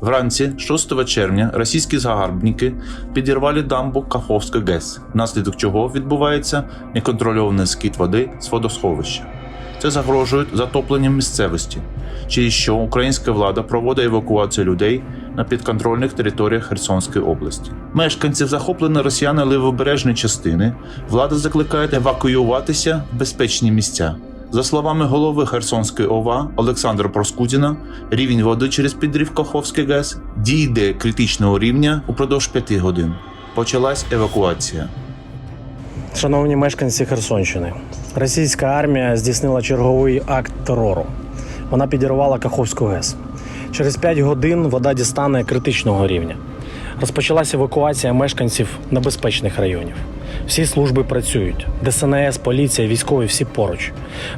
Вранці 6 червня російські загарбники підірвали дамбу Каховська ГЕС, внаслідок чого відбувається неконтрольований скид води з водосховища. Це загрожує затопленням місцевості, через що українська влада проводить евакуацію людей на підконтрольних територіях Херсонської області. Мешканців захопленої росіяни лівобережної частини влада закликає евакуюватися в безпечні місця. За словами голови Херсонської ОВА Олександра Проскудіна, рівень води через підрив Каховський ГЕС дійде критичного рівня упродовж 5 годин. Почалась евакуація. Шановні мешканці Херсонщини, російська армія здійснила черговий акт терору. Вона підірвала Каховську ГЕС. Через 5 годин вода дістане критичного рівня. Розпочалася евакуація мешканців небезпечних районів. Всі служби працюють. ДСНС, поліція, військові всі поруч.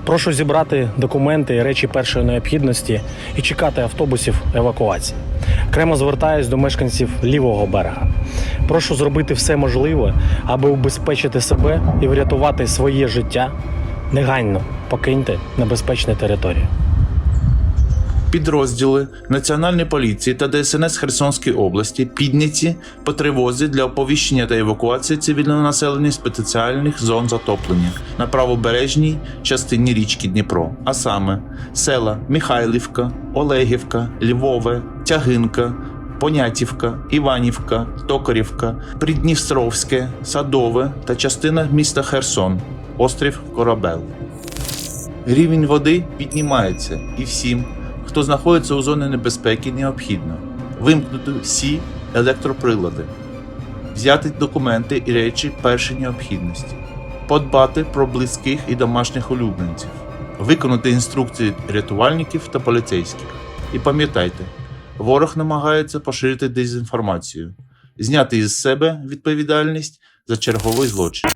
Прошу зібрати документи і речі першої необхідності і чекати автобусів евакуації. Окремо звертаюсь до мешканців лівого берега. Прошу зробити все можливе, аби убезпечити себе і врятувати своє життя. Негайно покиньте небезпечні території. Підрозділи Національної поліції та ДСНС Херсонської області підняті по тривозі для оповіщення та евакуації цивільного населення з спеціальних зон затоплення на правобережній частині річки Дніпро, а саме села Михайлівка, Олегівка, Львове, Тягинка. Понятівка, Іванівка, Токарівка, Придністровське, Садове та частина міста Херсон, острів Корабел. Рівень води піднімається, і всім, хто знаходиться у зоні небезпеки, необхідно вимкнути всі електроприлади, взяти документи і речі першої необхідності, подбати про близьких і домашніх улюбленців, виконати інструкції рятувальників та поліцейських. І пам'ятайте, ворог намагається поширити дезінформацію, зняти із себе відповідальність за черговий злочин.